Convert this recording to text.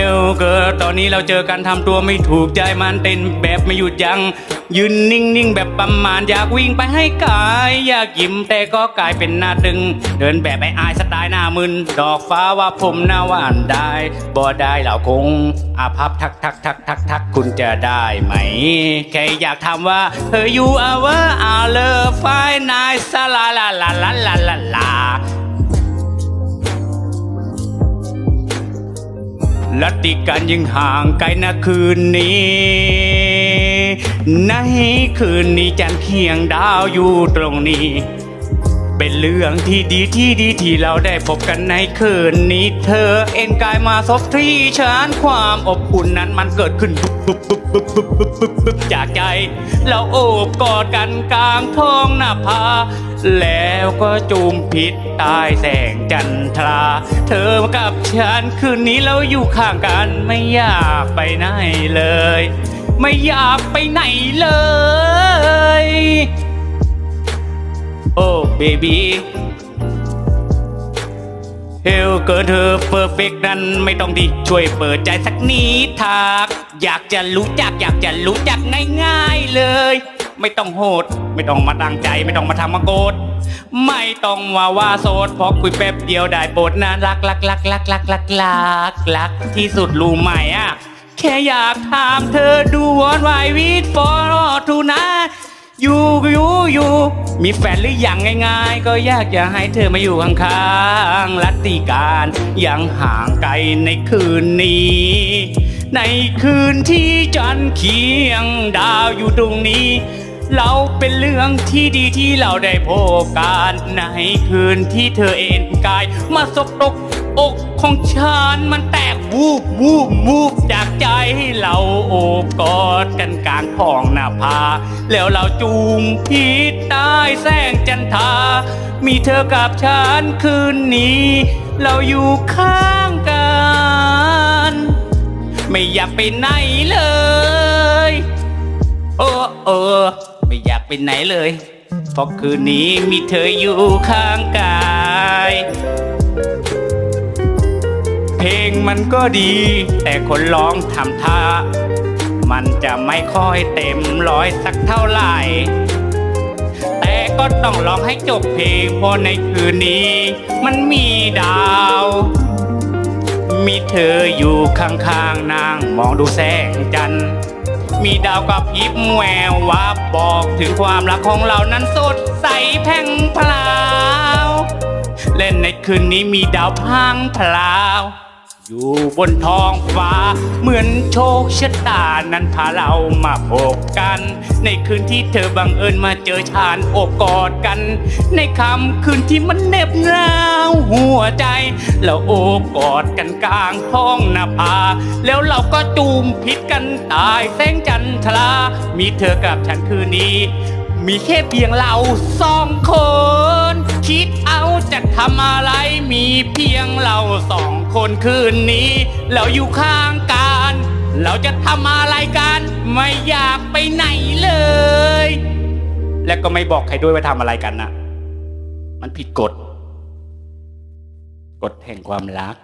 แล้วตอนนี้เราเจอกันทำตัวไม่ถูกใจมันเต้นแบบไม่หยุดยัง้งยืนนิ่งๆ แบบประมาณอยากวิ่งไปให้ไกายอยากยิ้มแต่ก็กลายเป็นหน้าตึง เดินแบบไอ้อายสไตล์หน้ามึน ดอกฟ้าว่าผมหน้าหวานได้บ่ได้เราคงอาพับทักทักทักทักทักคุณจะได้ไหม แค่อยากถามว่าเธออยู่อาว่าอาเลอไฟนายสลาลาลาลาลาลา ลาลัติกันยังห่างไกลนะคืนนี้ ในคืนนี้จันทร์เคียงดาวอยู่ตรงนี้ เป็นเรื่องที่ดีที่ดีที่เราได้พบกันในคืนนี้ เธอเอ็นกายมาซบที่ฉันความอบอุ่นนั้นมันเกิดขึ้นปุ๊บปุ๊บปุ๊บปุ๊บปุ๊บปุ๊บปุ๊บจากใจ เราโอบกอดกันกลางท้องหน้าผาแล้วก็จูมพิษใตายแสงจันทรา เธอกับฉันคืนนี้เราอยู่ข้างกันไม่อยากไปไหนเลย ไม่อยากไปไหนเลย โอ้เบบี้เฮลเกิดเธอเพอร์เฟกนั้นไม่ต้องดีช่วยเปิดใจสักนิดทากอยากจะรู้จักอยากจะรู้จักง่ายๆเลย ไม่ต้องโหด ไม่ต้องมาตั้งใจ ไม่ต้องมาทำมาโกดไม่ต้องว่าว่าโสดเพอคุยแป๊บเดียวได้โปรดนะรักรักรักรักรักรักรักรักที่สุดรู้ไหมอะแค่อยากถามเธอดูวอนไววิดฟอร์ทูนะ อยู่อยู่อยู่มีแฟนหรือยังง่าย ๆ ก็อยากจะให้เธอมาอยู่ข้างๆลัตติการยังห่างไกลในคืนนี้ ในคืนที่จันเคียงดาวอยู่ตรงนี้ เราเป็นเรื่องที่ดีที่เราได้พบกันในคืนที่เธอเอ็นกาย มาสบตกอกของฉันมันแตกวูบวูบวูบจากใจเราโอบกอดกันกลางท้องหน้าผา แล้วเราจูงพิษใต้แสงจันทา มีเธอกับฉันคืนนี้ เราอยู่ข้างกัน ไม่อยากไปไหนเลย โอ้เออไม่อยากไปไหนเลย เพราะคืนนี้มีเธออยู่ข้างกายเพลงมันก็ดี แต่คนร้องทำท่า มันจะไม่ค่อยเต็มร้อยสักเท่าไหร่ แต่ก็ต้องร้องให้จบเพลงเพราะในคืนนี้ มันมีดาว มีเธออยู่ข้างๆนางมองดูแสงจันทร์มีดาวกับยิบแวววับบอกถึงความรักของเรานั้นสดใสแพ่งพลาว เล่นในคืนนี้มีดาวพังพลาว อยู่บนท้องฟ้า เหมือนโชคชะตานั้นพาเรามาพบกัน ในคืนที่เธอบังเอิญมาเจอชานโอบกอดกัน ในคำคืนที่มันเหน็บหนาวหัวใจ เราโอบกอดกันกลางท้องนาผาแล้วเราก็จูมพิษกันตายแสงจันทรา มีเธอกับฉันคืนนี้ มีแค่เพียงเราสองคน คิดเอา จะทำอะไรมีเพียงเราสองคนคืนนี้ เราอยู่ข้างกัน เราจะทำอะไรกัน ไม่อยากไปไหนเลย และก็ไม่บอกใครด้วยว่าทำอะไรกันนะมันผิดกฎ กฎแห่งความรัก